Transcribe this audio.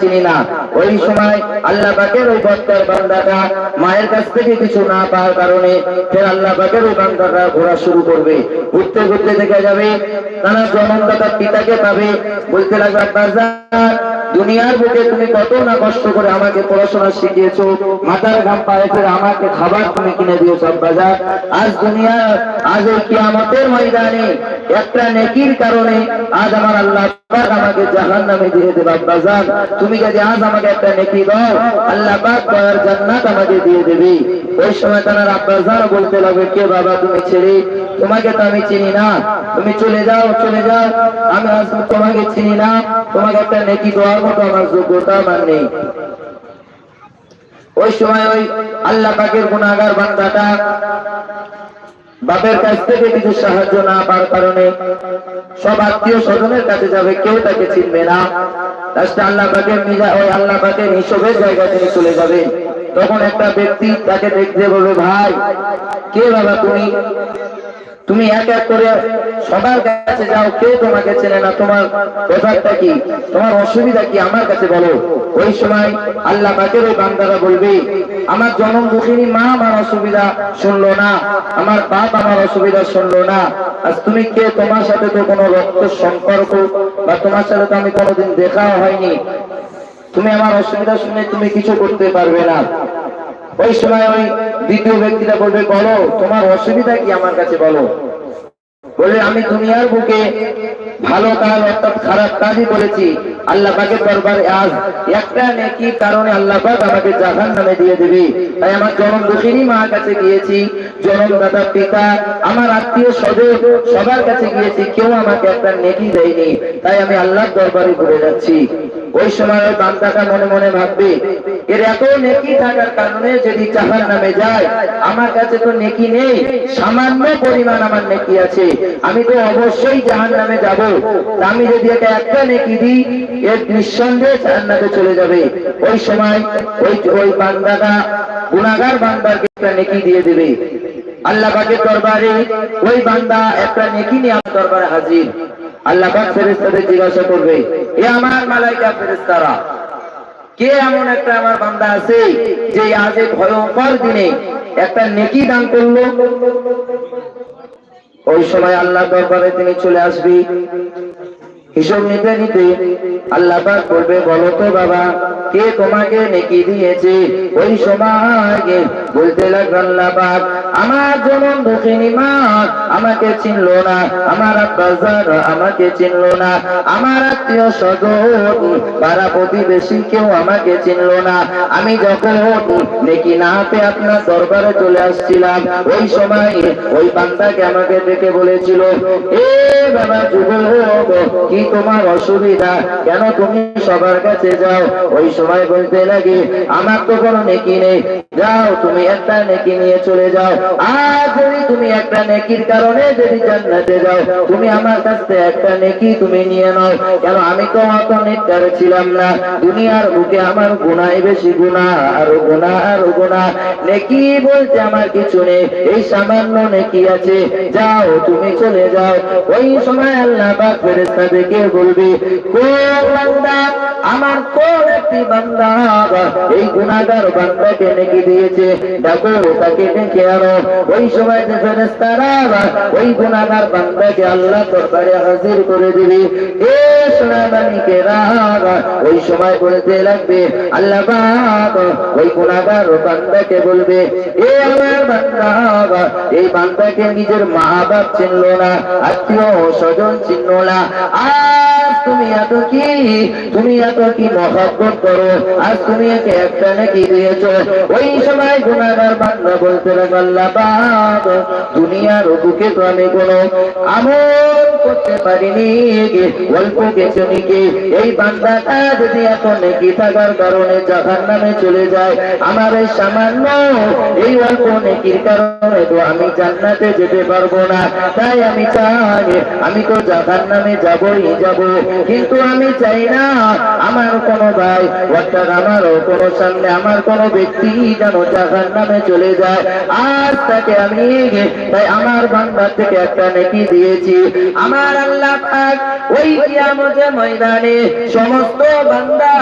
চিনি না। ওই সময় আল্লাহ পাকের ওই বক্তার বান্দাটা মায়ের কাছ থেকে কিছু না পাওয়ার কারণে ফের আল্লাহ পাকের ওই বান্দাটা ঘোরা শুরু করবে। ঘুরতে ঘুরতে দেখা যাবে, তারা জনমদাতা পিতাকে পাবে। বলতে লাগবে, আব্বাজান দুনিয়ার বুকে তুমি কত না কষ্ট করে আমাকে পড়াশোনা শিখিয়েছো, মাথার ঘাম পায়ে ফেলে আমাকে খাবার তুমি কিনে দিয়েছ আব্বাজান আজ দুনিয়া, আজ এই কিয়ামতের ময়দানে একটা নেকির কারণে আজ আমার আল্লাহ আমাকে জাহান নামে দিয়ে দেবে আব্বাজান তুমি যদি আজ আমাকে একটা নেকি দাও, আল্লাহ পাক দয়ার জান্নাত আমাকে দিয়ে দেবে। ওই সময় তার আব্বাজান বলতে লাগবে, কে বাবা, তুমি ছেড়ে তোমাকে তো আমি চিনি না। তুমি চলে যাও চলে যাও। আমি তোমাকে চিনি না। তোমাকে একটা নেকি দেওয়ার মতো আমার যোগ্যতা আমার নেই। ওই সময় ওই আল্লাহ পাকের গুণাগার বান্দাটা বাপের কাছ থেকে কিছু সাহায্য না পাওয়ার কারণে সব আত্মীয় স্বজনের কাছে যাবে, কেউ তাকে চিনবে না। লাস্টে আল্লাহ পাকের মিলা ওই আল্লাহ পাকের হিসবের জায়গা তিনি চলে যাবে তখন একটা ব্যক্তি তাকে দেখতে বলবে, ভাই, কে বাবা তুমি? তুমি এক এক করে সবার কাছে যাও, কেউ তোমাকে চেনে না। তোমার ব্যাপারটা কি? তোমার অসুবিধা কি? আমার কাছে বলো। ওই সময় আল্লাহ পাকের ওই বান্দারা বলবে, আমার জনম দুঃখিনী মা আমার অসুবিধা শুনলো না। আমার বাপ আমার অসুবিধা শুনলো না। আজ তুমি কে? তোমার সাথে তো কোনো রক্ত সম্পর্ক বা তোমার সাথে তো আমি কোনোদিন দেখাও হয়নি। তুমি আমার অসুবিধা শুনে তুমি কিছু করতে পারবে না। ওই সময় ওই দ্বিতীয় ব্যক্তিটা বলবে, বলো, তোমার অসুবিধা কি আমার কাছে বলো? বলে, আমি দুনিয়ার বুকে ভালো কাজ অর্থাৎ খারাপ কাজই বলেছি। আল্লাহ পাকের দরবারে আজ একটা নেকি কারণে আল্লাহ পাক আমাকে জাহান নামে দিয়ে দিবে। তাই আমার জনম দুঃখিনী মার কাছে গিয়েছি জনম দাদা পিতা, আমার আত্মীয় স্বজন সবার কাছে গিয়েছি, কেউ আমাকে একটা নেকি দেয়নি। তাই আমি আল্লাহর দরবারে ঘুরে যাচ্ছি। ওই সময় ওই বান্দাটা মনে মনে ভাববে, এর এত নেকি থাকার কারণে যদি জাহান নামে যায়, আমার কাছে তো নেকি নেই, সামান্য পরিমাণ আমার নেকি আছে। আমি তো অবশ্যই জাহান নামে যাব। আমি যদি এটা একটা নেকি দিই এর নিঃসন্দেহে জান্নাতে চলে যাবে। ওই সময় ওই ওই বান্দাটা গুনাগার বান্দাকে একটা নেকি দিয়ে দেবে। আল্লাহ পাকের দরবারে ওই বান্দা একটা নেকি নিয়ে আমার দরবারে হাজির। আল্লাহ পাক ফেরেশতাদের জিজ্ঞাসা করবে, এ আমার মালাইকা ফেরেশতারা, কে এমন একটা আমার বান্দা আছে যে আজ এই ভয়ঙ্কর দিনে একটা নেকি দান করল? ওই সময় আল্লাহ দরবারে তিনি চলে আসবি। হিসাব নিতে নিতে আল্লাহ পাক বলবে, বলো তো বাবা, কে তোমাকে নেকি দিয়েছে? ওই সময় বলতে লাগল আল্লাহ পাক আমার যেমন দুঃখিনী মা, আমাকে চিনলো না। আমার আব্বাজার আমাকে চিনলো না। আমার আত্মীয় স্বজন, পাড়া প্রতিবেশী কেউ আমাকে চিনলো না। আমি যখন নেকি না পেয়ে আপনার দরবারে চলে আসছিলাম, ওই সময় ওই বান্দাকে আমাকে দেখে বলেছিল, এ বাবা যুবক কি তোমার অসুবিধা? কেন তুমি সবার কাছে যাও? ওই সময় বলতে লাগে, আমার তো কোনো নেকি নেই। যাও, তুমি একটা নেকি নিয়ে চলে যাও। আর তুমি আমার নেকি দুনিয়ার বুকে আমার বেশি গুণা আর গুণা আর গুণা নেকি বলতে আমার কিছু নেই। এই সামান্য নেকি আছে। যাও, তুমি চলে যাও। ওই সময় আল্লাহ পাক দেখে বলবে আমার কোন একটি বান্দা এই গুনাহগার বান্দাকে নেকি দিয়েছে? ডাকো তাকে ডেকে আনো ওই সময় যে ফেরেশতারা, ওই গুনাহগার বান্দাকে আল্লাহ দরবারে হাজির করে দিবে। এ সোনাবানিকে রাগ, ওই সময় বলতে লাগবে, আল্লাহ পাক ওই গুনাহগার বান্দাকে বলবে, এ আমার বান্দা, এই বান্দাকে নিজের মা বাপ চিনল না আত্মীয় স্বজন চিনল না। আজ তুমি এত কি? তুমি এত কি মহাব্বত করো? আজ তুমি একে একটা নাকি দিয়েছ। ওই সময় গুণাগার বান্দা বলতে লাগল দুনিয়ার বুকে তো আমি কোনো আমল করতে পারিনি। অল্প কিছু নাকি এই বান্দাটা যদি এত নেকি থাকার কারণে জাহান নামে চলে যায়, আমার এই সামান্য এই অল্প নেকির কারণে তো আমি জান্নাতে যেতে পারব না। তাই আমি চাই, আমি তো জাহান নামে যাবই যাব। কিন্তু আমি চাই না, আমার কোনো ভাই, অর্থাৎ আমারও কোনো সামনে, আমার কোনো ব্যক্তি যেন জাহান নামে চলে যায়। আজ তাকে আমি, তাই আমার বান্দার থেকে একটা নেকি দিয়েছি। আমার আল্লাহ ওই কিয়ামতের ময়দানে সমস্ত বান্দা